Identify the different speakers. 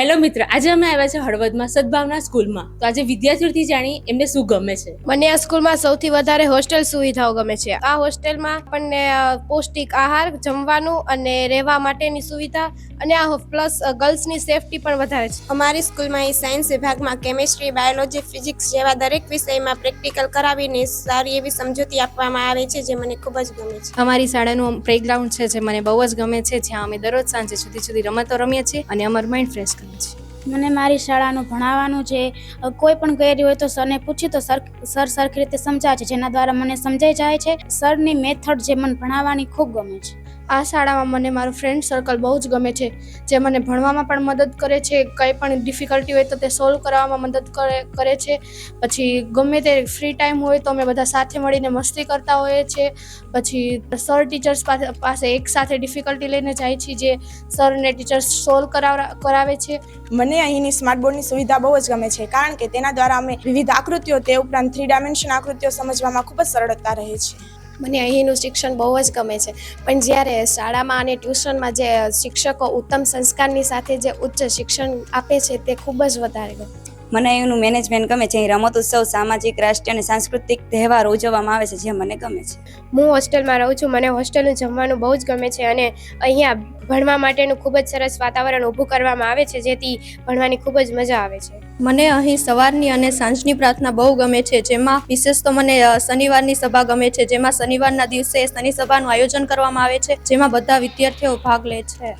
Speaker 1: Hello મિત્ર આજે અમે આવ્યા છે હળવદમાં સદભાવના સ્કૂલમાં. તો આજે વિદ્યાર્થીઓથી જાણી એમને શું ગમે છે?
Speaker 2: મને આ સ્કૂલમાં સૌથી વધારે હોસ્ટેલ સુવિધાઓ ગમે છે. આ હોસ્ટેલમાં આપણને પૌષ્ટિક આહાર જમવાનું અને રહેવા માટેની સુવિધા અને આ પ્લસ ગર્લ્સની સેફટી પણ વધારે છે.
Speaker 3: અમારી સ્કૂલમાં એ સાયન્સ વિભાગમાં કેમિસ્ટ્રી બાયોલોજી ફિઝિક્સ જેવા દરેક વિષયમાં પ્રેક્ટિકલ કરાવીને સારી એવી સમજૂતી આપવામાં આવે છે જે મને ખૂબ જ ગમે છે.
Speaker 4: અમારી શાળાનું પ્લેગ્રાઉન્ડ છે જે મને બહુ જ ગમે છે જ્યાં અમે દરરોજ સાંજે જુદી જુદી રમતો રમીએ છીએ અને અમારું માઇન્ડ ફ્રેશ કરીએ છીએ
Speaker 5: મને મારી શાળાનું ભણાવવાનું જે કોઈ પણ ક્વેરી હોય તો સરને પૂછ્યું તો સર સર સરખી રીતે સમજાવે છે. જેના દ્વારા મને સમજાઈ જાય છે. સરની મેથડ જે મને ભણાવવાની ખૂબ ગમે છે.
Speaker 2: આ શાળામાં મને મારું ફ્રેન્ડ સર્કલ બહુ જ ગમે છે, જે મને ભણવામાં પણ મદદ કરે છે, કંઈ પણ ડિફિકલ્ટી હોય તો તે સોલ્વ કરવામાં મદદ કરે કરે છે. પછી ગમે તે ફ્રી ટાઈમ હોય તો અમે બધા સાથે મળીને મસ્તી કરતા હોઈએ છીએ. પછી સર ટીચર્સ પાસે એક સાથે ડિફિકલ્ટી લઈને જાય છે જે સર અને ટીચર્સ સોલ્વ કરાવ કરાવે છે.
Speaker 6: મને અહીંની સ્માર્ટ બોર્ડની સુવિધા બહુ જ ગમે છે, કારણ કે તેના દ્વારા અમે વિવિધ આકૃતિઓ, તે ઉપરાંત થ્રી ડાયમેન્શન આકૃતિઓ સમજવામાં ખૂબ જ સરળતા રહે છે.
Speaker 7: મને અહીંનું શિક્ષણ બહુ જ ગમે છે. પણ જ્યારે શાળામાં અને ટ્યુશનમાં જે શિક્ષકો ઉત્તમ સંસ્કારની સાથે જે ઉચ્ચ શિક્ષણ આપે છે તે ખૂબ જ વધારે ગમે.
Speaker 8: મને એનું મેનેજમેન્ટ ગમે છે. અહીં રમતોત્સવ સામાજિક રાષ્ટ્રીય અને સાંસ્કૃતિક તહેવારો ઉજવવામાં આવે છે જે મને ગમે છે.
Speaker 2: હું હોસ્ટેલમાં રહું છું. મને હોસ્ટેલનું જમવાનું બહુ જ ગમે છે અને અહીંયા ભણવા માટેનું ખૂબ જ સરસ વાતાવરણ ઊભું કરવામાં આવે છે જેથી ભણવાની ખૂબ જ મજા આવે છે.
Speaker 4: મને અહીં સવારની અને સાંજની પ્રાર્થના બહુ ગમે છે જેમાં વિશેષ તો મને શનિવારની સભા ગમે છે જેમાં શનિવારના દિવસે શનિ સભાનું આયોજન કરવામાં આવે છે જેમાં બધા વિદ્યાર્થીઓ ભાગ લે છે.